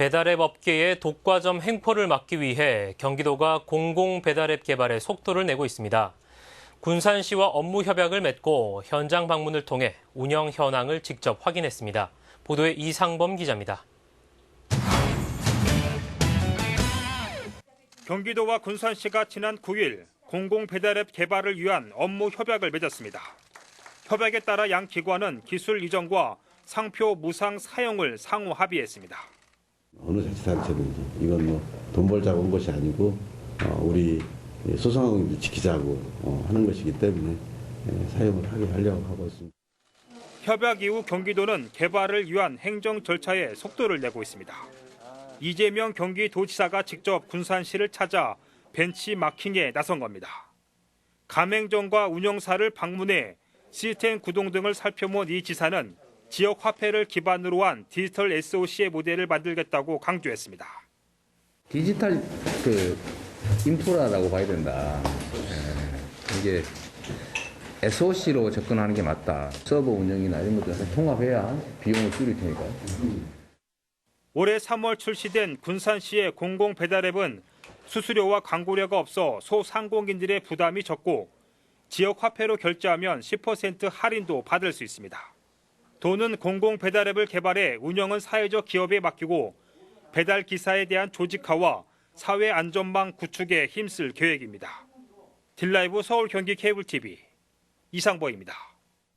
배달앱 업계의 독과점 횡포를 막기 위해 경기도가 공공 배달앱 개발에 속도를 내고 있습니다. 군산시와 업무 협약을 맺고 현장 방문을 통해 운영 현황을 직접 확인했습니다. 보도에 이상범 기자입니다. 경기도와 군산시가 지난 9일 공공 배달앱 개발을 위한 업무 협약을 맺었습니다. 협약에 따라 양 기관은 기술 이전과 상표 무상 사용을 상호 합의했습니다. 어느 자치단체든지 이건 뭐 돈 벌자고 온 것이 아니고 어, 우리 소상공인들 지키자고 어, 하는 것이기 때문에 예, 사용을 하게 하려고 하고 있습니다. 협약 이후 경기도는 개발을 위한 행정 절차에 속도를 내고 있습니다. 이재명 경기도지사가 직접 군산시를 찾아 벤치마킹에 나선 겁니다. 가맹점과 운영사를 방문해 시스템 구동 등을 살펴본 이 지사는 지역 화폐를 기반으로 한 디지털 SOC의 모델을 만들겠다고 강조했습니다. 디지털 그 인프라라고 봐야 된다. 예, 이게 SOC로 접근하는 게 맞다. 서버 운영이나 이런 것들 을 통합해야 비용을 줄일 테니까. 올해 3월 출시된 군산시의 공공 배달앱은 수수료와 광고료가 없어 소상공인들의 부담이 적고 지역 화폐로 결제하면 10% 할인도 받을 수 있습니다. 도는 공공 배달앱을 개발해 운영은 사회적 기업에 맡기고 배달 기사에 대한 조직화와 사회 안전망 구축에 힘쓸 계획입니다. 딜라이브 서울 경기 케이블 TV 이상보입니다.